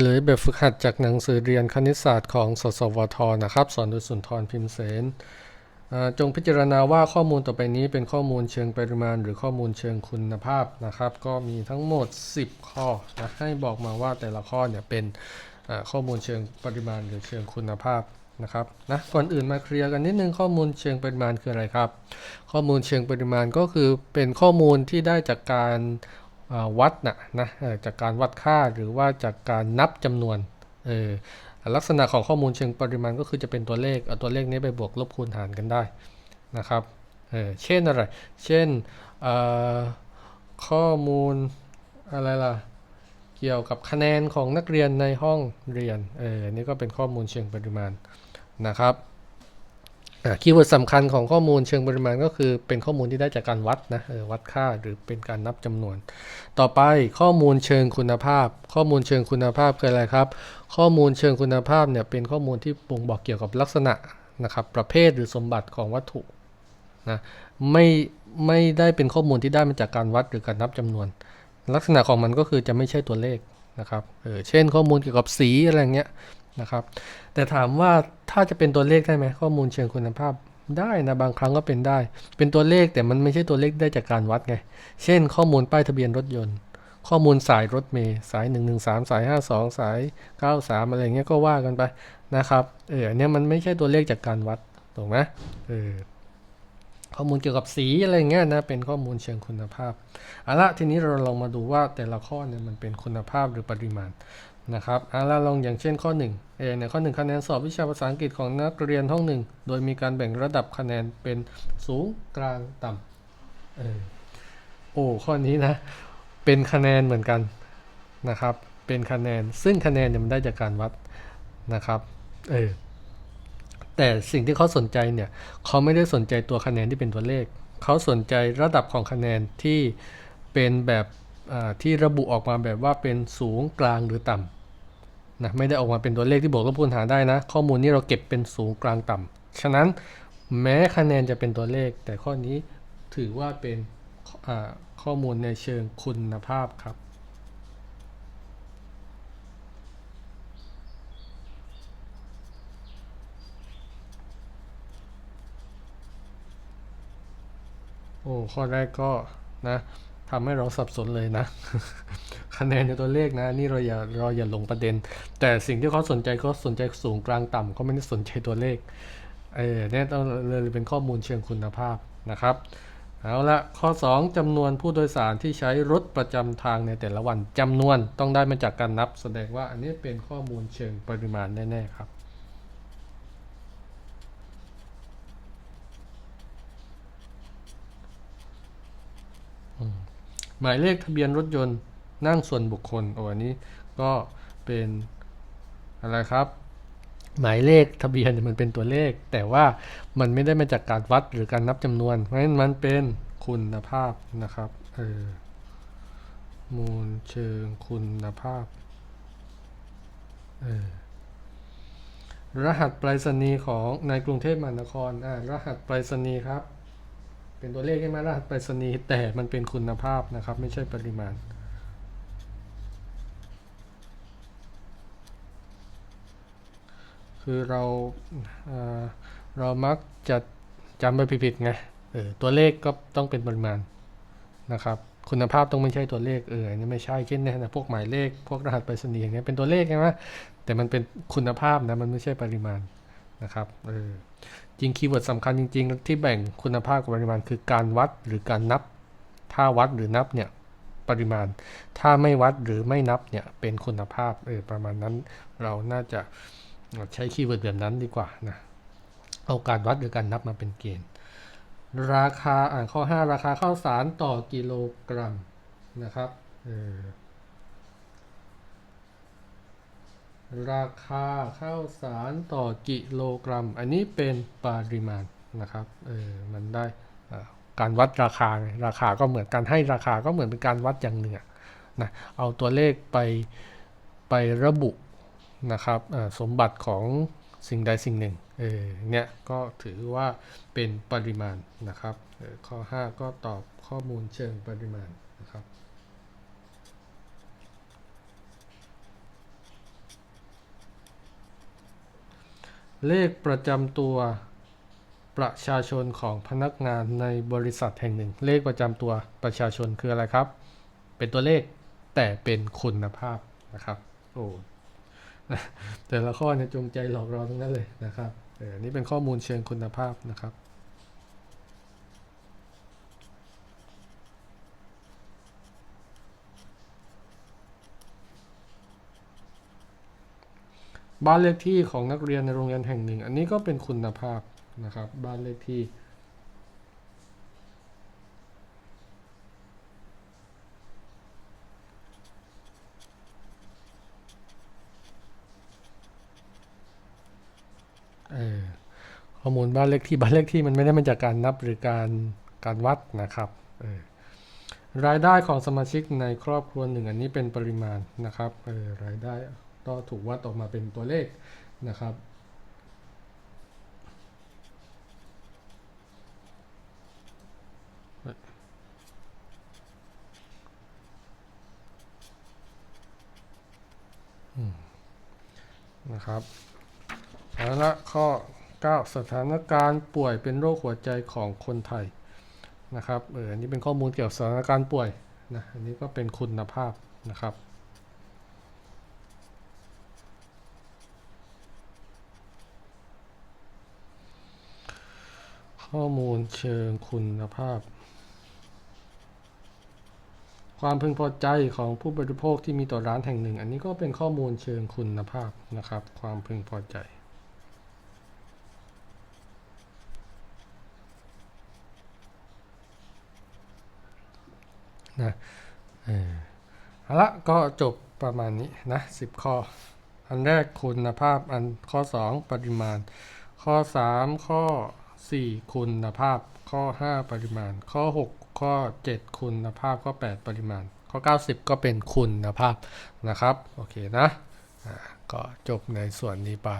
หรือแบบฝึกหัดจากหนังสือเรียนคณิตศาสตร์ของสสวทนะครับ สอนโดยสุนทรพิมพ์เสนจงพิจารณาว่าข้อมูลต่อไปนี้เป็นข้อมูลเชิงปริมาณ หรือข้อมูลเชิงคุณภาพนะครับ ก็มีทั้งหมด 10 ข้อนะให้บอกมาว่าแต่ละข้อเนี่ยเป็นข้อมูลเชิงปริมาณหรือเชิงคุณภาพนะครับนะก่อนอื่นมาเคลียร์กันนิดนึงข้อมูลเชิงปริมาณคืออะไรครับ ข้อมูลเชิงปริมาณก็คือเป็นข้อมูลที่ได้จากการ วัดนะนะจากการวัดค่าหรือว่าจากการนับจำนวนลักษณะของข้อมูลเชิงปริมาณก็คือจะเป็นตัวเลขเอาตัวเลขนี้ไปบวกลบคูณหารกันได้นะครับเเช่นอะไร เช่นข้อมูลอะไรล่ะเกี่ยวกับคะแนนของนักเรียนในห้องเรียนเออนี่ก็เป็นข้อมูลเชิงปริมาณนะครับ คีย์เวิร์ดสำคัญของข้อมูลเชิงปริมาณก็คือเป็นข้อมูลที่ได้จากการวัดนะวัดค่าหรือเป็นการนับจำนวน ต่อไปข้อมูลเชิงคุณภาพ ข้อมูลเชิงคุณภาพคืออะไรครับ ข้อมูลเชิงคุณภาพเนี่ยเป็นข้อมูลที่บ่งบอกเกี่ยวกับลักษณะนะครับประเภทหรือสมบัติของวัตถุนะไม่ไม่ได้เป็นข้อมูลที่ได้มาจากการวัดหรือการนับจำนวน ลักษณะของมันก็คือจะไม่ใช่ตัวเลขนะครับเออเช่นข้อมูลเกี่ยวกับสีอะไรเงี้ย นะครับ แต่ถามว่าถ้าจะเป็นตัวเลขได้ไหมข้อมูลเชิงคุณภาพได้นะบางครั้งก็เป็นได้ เป็นตัวเลขแต่มันไม่ใช่ตัวเลขได้จากการวัดไง เช่น ข้อมูลป้ายทะเบียนรถยนต์ ข้อมูลสายรถเมล์สาย 113 สาย 52 สาย 93 อะไรเงี้ยก็ว่ากันไปนะครับ เออเนี้ยมันไม่ใช่ตัวเลขจากการวัดถูกไหมเออข้อมูลเกี่ยวกับสีอะไรเงี้ยนะเป็นข้อมูลเชิงคุณภาพเอาละทีนี้เราลองมาดูว่าแต่ละข้อเนี่ยมันเป็นคุณภาพหรือปริมาณ นะครับอะเราลองอย่างเช่นข้อ1เอในข้อ 1 คะแนนสอบวิชาภาษาอังกฤษของนักเรียนห้องหนึ่งโดยมีการแบ่งระดับคะแนนเป็นสูงกลางต่ำเออโอ้ข้อนี้นะ เป็นคะแนนเหมือนกันนะครับ เป็นคะแนนซึ่งคะแนนเนี่ยมันได้จากการวัดนะครับเออแต่สิ่งที่เขาสนใจเนี่ยเขาไม่ได้สนใจตัวคะแนนที่เป็นตัวเลข เขาสนใจระดับของคะแนนที่เป็นแบบ ที่ระบุออกมาแบบว่าเป็นสูงกลางหรือต่ำนะไม่ได้ออกมาเป็นตัวเลขที่บวกลบคูณหารได้นะ ข้อมูลนี้เราเก็บเป็นสูงกลางต่ำฉะนั้นแม้คะแนนจะเป็นตัวเลข แต่ข้อนี้ถือว่าเป็นข้อมูลในเชิงคุณภาพครับโอ้ข้อแรกก็นะ ทำให้เราสับสนเลยนะ คะแนนในตัวเลขนะ นี่เราอย่าเราอย่าหลงประเด็น แต่สิ่งที่เขาสนใจเขาสนใจสูงกลางต่ำเขาไม่ได้สนใจตัวเลขเออเนี่ยต้องเลยเป็นข้อมูลเชิงคุณภาพนะครับเอาละข้อ 2จำนวนผู้โดยสารที่ใช้รถประจำทางในแต่ละวันจำนวนต้องได้มาจากการนับ แสดงว่าอันนี้เป็นข้อมูลเชิงปริมาณแน่ๆครับ หมายเลขทะเบียนรถยนต์นั่งส่วนบุคคลโอ้อันนี้ก็เป็นอะไรครับ หมายเลขทะเบียนมันเป็นตัวเลข แต่ว่ามันไม่ได้มาจากการวัดหรือการนับจำนวนเพราะฉะนั้นมันเป็นคุณภาพนะครับเออมูลเชิงคุณภาพเออรหัสไปรษณีย์ของในกรุงเทพมหานครอ่ารหัสไปรษณีย์ครับ เป็นตัวเลขใช่ไหมรหัสไปรษณีย์แต่มันเป็นคุณภาพนะครับ ไม่ใช่ปริมาณ คือเราเอ่อเรามักจะจำไปผิดๆไงเออตัวเลขก็ต้องเป็นปริมาณนะครับ คุณภาพต้องไม่ใช่ตัวเลขเอออันนี้ไม่ใช่เช่นเนี่ยนะพวกหมายเลขพวกรหัสไปรษณีย์อย่างเงี้ยเป็นตัวเลขใช่ไหมแต่มันเป็นคุณภาพนะมันไม่ใช่ปริมาณนะครับเออ จริงคีย์เวิร์ดสำคัญจริง ๆ ที่แบ่งคุณภาพกับปริมาณคือการวัดหรือการนับ ถ้าวัดหรือนับเนี่ยปริมาณ ถ้าไม่วัดหรือไม่นับเนี่ยเป็นคุณภาพเออประมาณนั้น เราน่าจะใช้คีย์เวิร์ดแบบนั้นดีกว่านะเอาการวัดหรือการนับมาเป็นเกณฑ์ ราคาอ่านข้อ 5 ราคาข้าวสารต่อกิโลกรัมนะครับเออ ราคาข้าวสารต่อกิโลกรัม อันนี้เป็นปริมาณนะครับ เออ มันได้การวัดราคาไงราคาก็เหมือนการให้ราคาก็เหมือนเป็นการวัดอย่างหนึ่งอนะ เอาตัวเลขไปไประบุนะครับสมบัติของสิ่งใดสิ่งหนึ่ง เออ เนี่ยก็ถือว่าเป็นปริมาณนะครับออข้อ 5 ก็ตอบข้อมูลเชิงปริมาณนะครับ เลขประจำตัวประชาชนของพนักงานในบริษัทแห่งหนึ่ง เลขประจำตัวประชาชนคืออะไรครับ เป็นตัวเลขแต่เป็นคุณภาพนะครับโอ้แต่ละข้อเนี่ยจงใจหลอกเราทั้งนั้นเลยนะครับเออนี่เป็นข้อมูลเชิงคุณภาพนะครับ บ้านเลขที่ของนักเรียนในโรงเรียนแห่งหนึ่ง อันนี้ก็เป็นคุณภาพนะครับ บ้านเลขที่เออข้อมูลบ้านเลขที่บ้านเลขที่มันไม่ได้มาจากการนับหรือการการวัดนะครับเออรายได้ของสมาชิกในครอบครัวหนึ่งอันนี้เป็นปริมาณนะครับเออรายได้ ก็ถูกวัดออกมาเป็นตัวเลขนะครับ นะครับเอาละข้อ 9 สถานการณ์ป่วยเป็นโรคหัวใจของคนไทยนะครับ เอออันนี้เป็นข้อมูลเกี่ยวกับสถานการณ์ป่วยนะ อันนี้ก็เป็นคุณภาพนะครับ ข้อมูลเชิงคุณภาพ ความพึงพอใจของผู้บริโภคที่มีต่อร้านแห่งหนึ่ง อันนี้ก็เป็นข้อมูลเชิงคุณภาพนะครับ ความพึงพอใจนะเออเอาละก็จบประมาณนี้นะ10 ข้อ อันแรกคุณภาพอันข้อ 2 ปริมาณ ข้อ 3 ข้อ 4 คุณภาพ ข้อ 5 ปริมาณ ข้อ 6 ข้อ 7 คุณภาพ ข้อ 8 ปริมาณ ข้อ 90 ก็เป็นคุณภาพนะครับ โอเคนะ ก็จบในส่วนนี้ไป